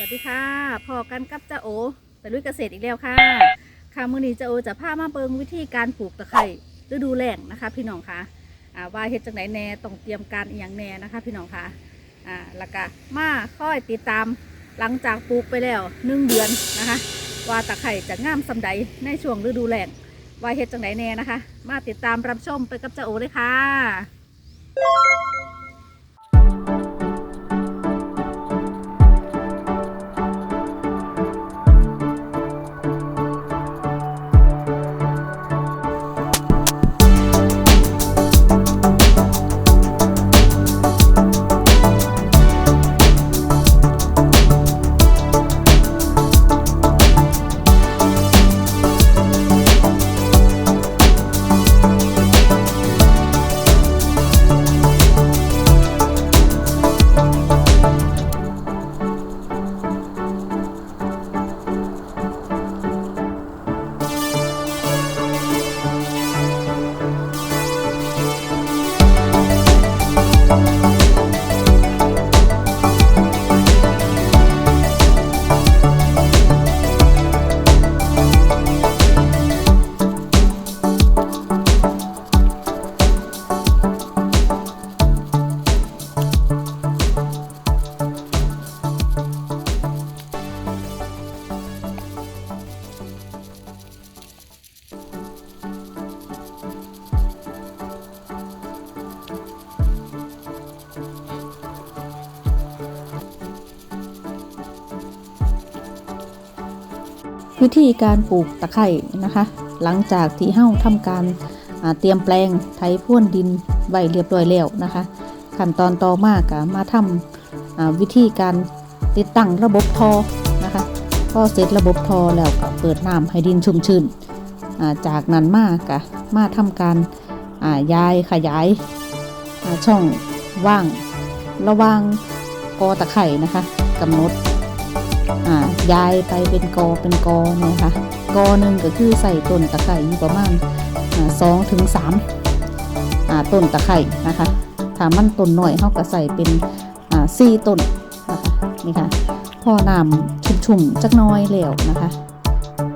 กันกับเจ้าโอแต่ลุยเกษตรอีกแล้วค่ะค่ะมื้อนี้เจ้าโอจะพามาเบิงวิธีการปลูกตะไคร้ฤดูแล้งนะคะ พี่น้องคะอ่าว่าเฮ็ดจังไหนแน่ต้องเตรียมการอีหยังแน่นะคะ พี่น้องคะอ่าแล้วก็มาค่อยติดตามหลังจากปลูกไปแล้วหนึ่งเดือนนะคะ ว่าตะไคร้จะงามสำใดในช่วงฤดูแล้งว่าเฮ็ดจังไหนแน่นะคะ มาติดตามรับชมไปกับเจ้าโอเลยค่ะ วิธีการปลูกตะไคร่นะคะ หลังจากที่เฮ้าทำการาเตรียมแปลงไถพ่วนดินไว้เรียบร้อยแล้วนะคะขั้นตอนต่อมากะมาทำอ่าวิธีการติดตั้งระบบทอนะคะพอเสร็จระบบทอแล้วก็เปิดน้ำให้ดินชุ่มชื้นาจากนั้นมากะมาทำการาย้ายขยายาช่องว่างระว่างกอตะไคร่นะคะกำหนด ย้ายไปเป็นกอเป็นกอเนี่ยค่ะกอหนึ่งก็คือใส่ต้นตะไคร่อยู่ประมาณสองถึงสามต้นตะไคร่นะคะถ้ามันต้นหน่อยเขาก็ใส่เป็นอ่าสี่ต้นนะคะนี่ค่ะพอน้ำชุ่มๆจักน้อยแล้วนะคะ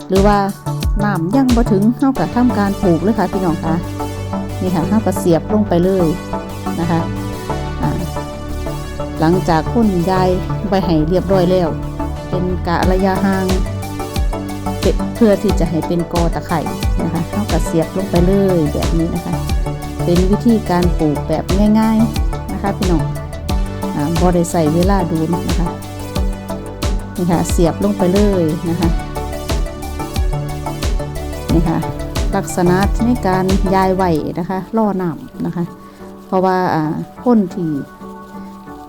หรือว่าน้ำยังบ่ถึงเขาก็ทำการปลูกเลยค่ะพี่น้องคะนี่ค่ะเขาก็เสียบลงไปเลยนะคะอ่าหลังจากพ่นยายไปให้เรียบร้อยแล้ว เป็นกะระยะห่างเเพื่อที่จะให้เป็นกอตะไคร่นะคะเท่ากับเสียบลงไปเลยแบบนี้นะคะ เป็นวิธีการปลูกแบบง่ายๆนะคะพี่น้องบอได้ใส่เวลาดูนะคะนี่ค่ะเสียบลงไปเลยนะคะนี่ค่ะลักษณะในการย้ายไหวนะคะล่อน้ำนะคะ เพราะว่าอ่าพ่นที่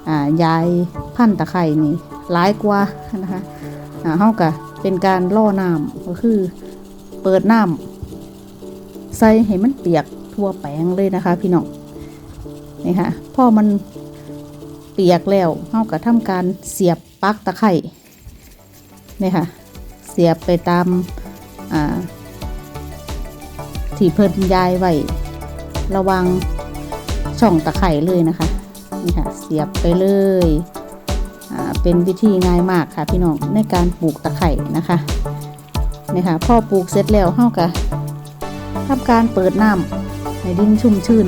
อ่ายายพันตะไคร่นี่ หลายกว่านะคะอ่าเฮาก็เป็นการล่อน้ำก็คือเปิดน้ำใส่ให้มันเปียกทั่วแปลงเลยนะคะ พี่น้องนี่ค่ะพอมันเปียกแล้วเฮาก็ทำการเสียบปลั๊กตะไคร่นี่ค่ะ เสียบไปตามอ่าที่เพิ่นยายไว้ระวังช่องตะไคร่เลยนะคะ นี่ค่ะ เสียบไปเลย เป็นวิธีง่ายมากค่ะพี่น้องในการปลูกตะไคร่นะคะนี่ค่ะพอปลูกเสร็จแล้วเฮาก็ทำการเปิดน้ำให้ดินชุ่มชื้น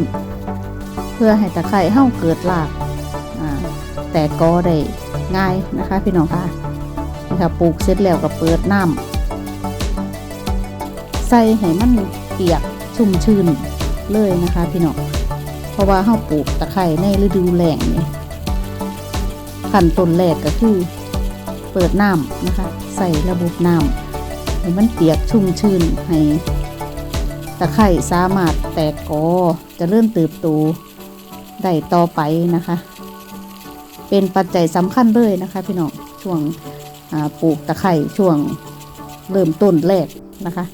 เพื่อให้ตะไคร่เฮาเกิดรากแต่ก็ได้ง่ายนะคะ พี่น้องค่ะนี่ค่ะปลูกเสร็จแล้วก็เปิดน้ำใส่ให้มันเปียกชุ่มชื้นเลยนะคะ พี่น้องเพราะว่าเฮาปลูกตะไคร่ในฤดูแล้งนี่ ขั้นต้นแรกก็คือ เปิดน้ำนะคะ ใส่ระบบน้ำให้มันเปียกชุ่มชื้นให้ตะไคร่สามารถแตกกอจะเริ่มเติบโตได้ต่อไปนะคะ เป็นปัจจัยสำคัญเลยนะคะพี่น้องช่วงปลูกตะไคร่ช่วงเริ่มต้นแรกนะคะ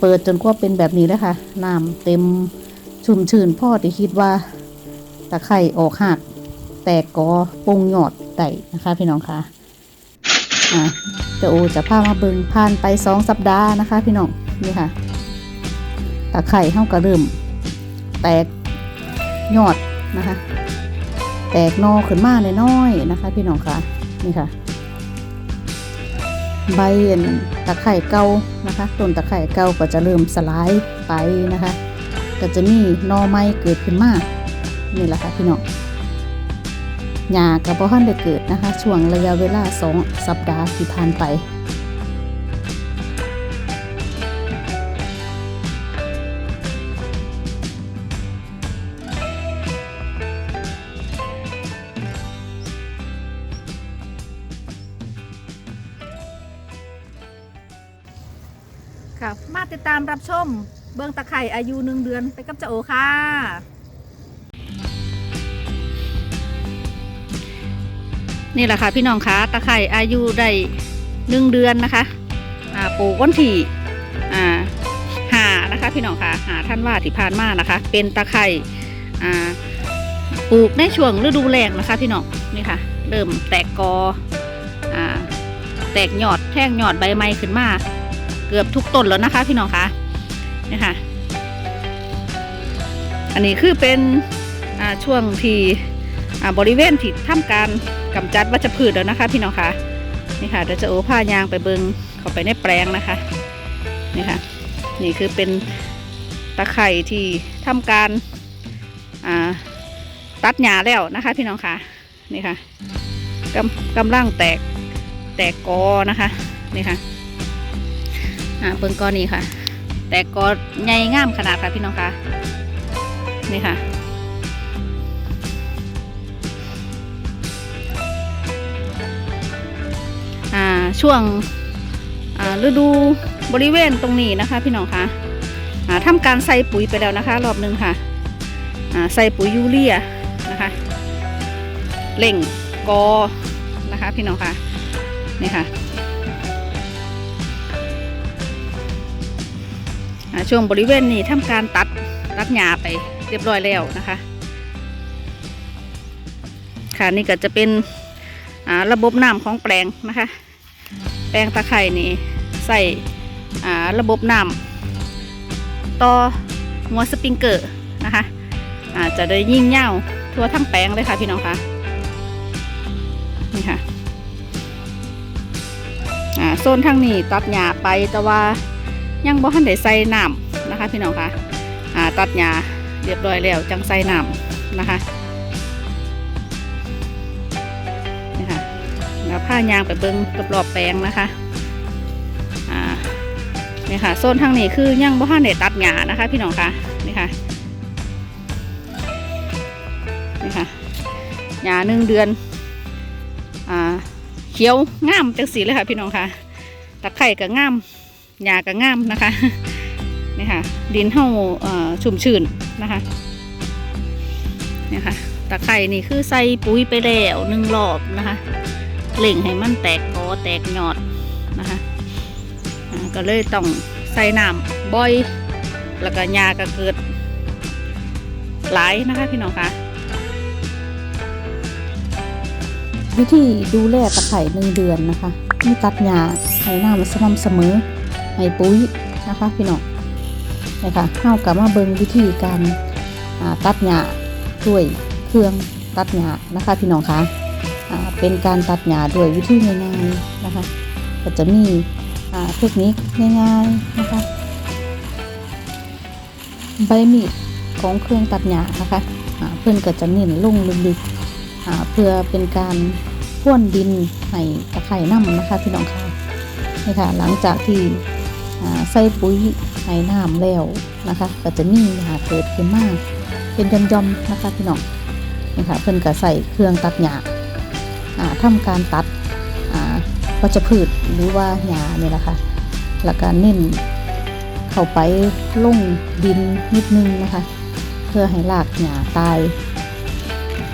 เปิดจนกว่าเป็นแบบนี้แล้วค่ะน้ำเต็มชุ่มชื้นพ่อที่คิดว่าตะไคร่ออกหัก ตกกอปงหยอดไต่นะคะพี่น้องคะอะเดี๋ยวโอจะพามาเบิงผ่านไปสองสัปดาห์นะคะ พี่น้องนี่ค่ะตะไคร่เข้าก็เริ่ม แตกยอดนะคะ แตกนอขึ้นมาน้อยๆนะคะ พี่น้องคะนี่ค่ะ ใบอันตะไคร่เก่านะคะต้นตะไคร่เก่าก็จะเริ่มสลายไปนะคะ ก็จะมีนอไม้เกิดขึ้นมานี่แหละค่ะพี่น้อง หญ้ากับบ่ทันได้เกิดนะคะ ช่วงระยะเวลาสองสัปดาห์ที่ผ่านไปค่ะมาติดตามรับชมเบื้องตะไคร่อายุหนึ่งเดือนไปกับเจ้าโอค่ะ นี่แหละค่ะพี่น้องคะตะไคร่อายุได้หนึ่งเดือนนะคะอ่าปลูกวันที่อ่าหานะคะพี่น้องคะหาท่านว่าที่ผ่านมานะคะ เป็นตะไคร่อ่าปลูกในช่วงฤดูแล้งนะคะ พี่น้องนี่ค่ะ เริ่มแตกกออ่าแตกยอดแท่งยอดใบไม้ขึ้นมา เกือบทุกต้นแล้วนะคะ พี่น้องคะนี่ค่ะ อันนี้คือเป็นช่วงที่บริเวณที่ทำการ กำจัดวัชพืชแล้วนะคะ พี่น้องคะนี่ค่ะเดี๋ยวจะโอผ้ายางไปเบิงเข้าไปในแปลงนะคะนี่ค่ะนี่คือเป็นตะไคร่ที่ทำการอ่าตัดหญ้าแล้วนะคะ พี่น้องคะนี่ค่ะกำกำลังแตกแตกกอนะคะนี่ค่ะอ่าเบิ่งก้อนนี้ค่ะ แต่ก็ใหญ่งามขนาดค่ะพี่น้องคะนี่ค่ะ ช่วงฤดูบริเวณตรงนี้นะคะ พี่น้องคะอ่าทำการใส่ปุ๋ยไปแล้วนะคะ รอบหนึงค่ะใส่ปุ๋ยยูเรียนะคะเล่งกอนะคะพี่น้องคะนี่ค่ะช่วงบริเวณนี้ทำการตัดตัดหญ้าไปเรียบร้อยแล้วนะคะ ค่ะนี่ก็จะเป็นระบบน้ำของแปลงนะคะ แปลงตะไคร่นี่ใส่ระบบน้ำต่อหัวสปริงเกอร์นะคะอาจะได้ยิ่งเง่าวทั่วทั้งแปลงเลยค่ะพี่น้องคะนี่ค่ะโซนทางนี้ตัดหญ้าไปแต่ว่ายังบ่ทันได้ใส่น้ำนะคะพี่น้องคะตัดหญ้าเรียบร้อยแล้วจังใส่น้ำนะคะ ผ้ายางไปเบิ้งรอบๆแปลงนะคะอ่านี่ค่ะโซนทางนี้คือยังบ่ทันได้ตัดหญ้านะคะ พี่น้องคะนี่ค่ะนี่ค่ะหญ้าหนึ่งเดือนอ่าเขียวงามจังสีเลยค่ะ พี่น้องคะตะไคร่ก็งามหญ้าก็งามนะคะนี่ค่ะดินเฮาเอ่อชุ่มชื้นนะคะนี่ค่ะตะไคร่นี่คือใส่ปุ๋ยไปแล้วหนึ่งรอบนะคะ เล่งให้มันแตกกอแตกยอดนะคะก็เลยต้องใส่น้ำบ่อย แล้วก็หญ้าก็เกิดหลายนะคะพี่น้องคะวิธีดูแลตะไคร่หนึ่งเดือนนะคะมีตัดหญ้าให้น้ำสม่ำเสมอให้ปุ๋ยนะคะพี่น้องนะคะเข้ากับมาเบิงวิธีการตัดหญ้าด้วยเครื่องตัดหญ้านะคะพี่น้องคะอ่า เป็นการตัดหญ้าด้วยวิธีง่ายๆนะคะ ก็จะมีเทคนิคง่ายๆนะคะ ใบมีดของเครื่องตัดหญ้านะคะเพื่อนก็จะเน้นลงลึกๆเพื่อเป็นการพ่วนดินให้ตะไคร่น้ำนะคะพี่น้องค่ะนี่ค่ะหลังจากที่ใส่ปุ๋ยให้น้ำแล้วนะคะ ก็จะมีหญ้าเกิดขึ้นมากเป็นย่อมๆนะคะพี่น้องนี่ค่ะเพื่อนก็ใส่เครื่องตัดหญ้า ทำการตัดวัชพืชหรือว่าหญ้าเนี่ยแหละค่ะแล้วก็เน้นเข้าไปลงดินนิดนึงนะคะ เพื่อให้รากหญ้าตาย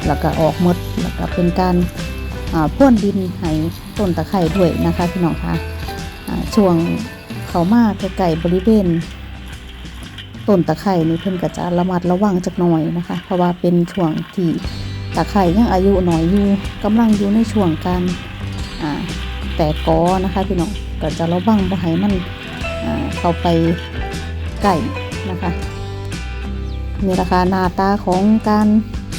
แล้วก็ออกหมดแล้วก็เป็นการพ่นดินให้ต้นตะไคร่ด้วยนะคะพี่น้องคะช่วงเขามาใกล้ๆบริเวณต้นตะไคร่นี่เพิ่นก็จะระมัดระวังจักหน่อยนะคะ เพราะว่าเป็นช่วงที่ ตะไคร่ยังอายุน้อยอยู่กำลังอยู่ในช่วงการแตกกอนะคะพี่น้องก็จะระวังบ่ให้มันเข้าไปไก่นะคะนี่ราคาหน้าตาของการ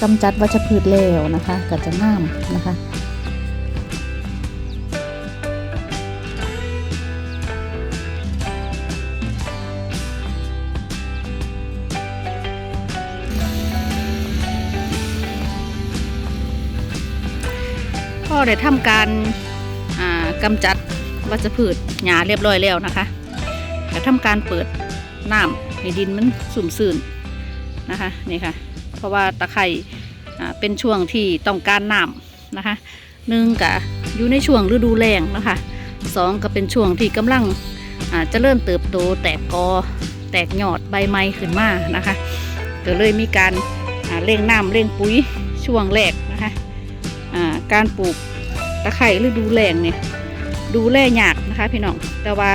กำจัดวัชพืชแล้วนะคะก็จะงามนะคะ ได้ทำการอ่ากำจัดวัชพืชหญ้าเรียบร้อยแล้วนะคะก็ทำการเปิดน้ำให้ดินมันสุ่มซื่นนะคะนี่ค่ะ เพราะว่าตะไคร่เป็นช่วงที่ต้องการน้ำนะคะหนึ่งกะอยู่ในช่วงฤดูแล้งนะคะสองก็เป็นช่วงที่กำลังอ่าเจะเริ่มเติบโตแตกกอ แตกยอดใบไม้ขึ้นมานะคะก็เลยมีการเร่งน้ำเร่งปุ๋ยช่วงแรกนะคะอ่าการปลูก ตะไคร่ฤดูแล้งเนี่ยดูแลยากนะคะพี่น้องแต่ว่า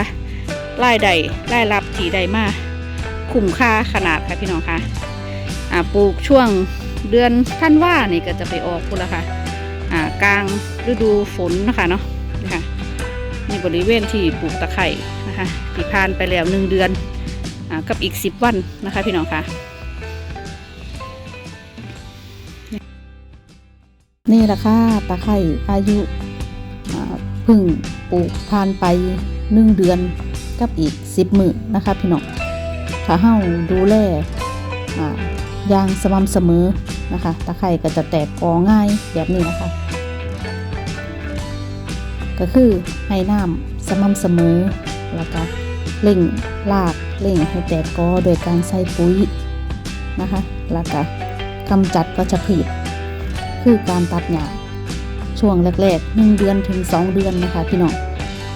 รายได้รายรับที่ได้มาคุ้มค่าขนาดค่ะพี่น้องค่ะอ่าปลูกช่วงเดือนท่านว่านี่ก็จะไปออกพุ่นละค่ะอ่ากลางฤดูฝนนะคะเนาะนี่ค่ะนี่บริเวณที่ปลูกตะไคร่นะคะที่ผ่านไปแล้วหนึ่งเดือนอ่ากับอีกสิบวันนะคะพี่น้องค่ะ นี่แหละค่ะตะไคร่อายุพึ่งปลูกผ่านไปหนึ่งเดือนกับอีกสิบมือนะคะพี่น้องถ้าเฮาดูแลอย่างสม่ำเสมอนะคะตะไคร่ก็จะแตกกอง่ายแบบนี้นะคะ ก็คือให้น้ำสม่ำเสมอแล้วก็เร่งรากเร่งให้แตกกอโดยการใส่ปุ๋ยนะคะ แล้วก็กำจัดวัชพืช คือการตัดหญ้าช่วงแรกๆ1เดือนถึง 2 เดือนนะคะพี่น้อง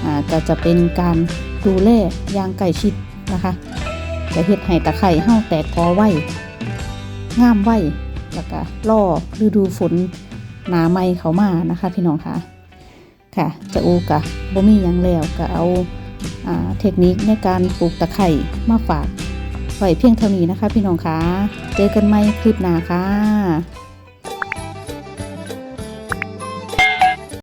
อาก็จะเป็นการดูแลอย่างใกล้ชิดนะคะจะเฮ็ดให้ตะไคร่เฮาแตกกอไว้งามไว้แล้วก็ล่อฤดูฝนหนาไม่เขามานะคะพี่น้องค่ะค่ะจะโอกะบ่มียังแล้วก็เอาเทคนิคในการปลูกตะไคร่มาฝากไว้เพียงเท่านี้นะคะ พี่น้องค่ะเจอกันใหม่คลิปหน้าค่ะ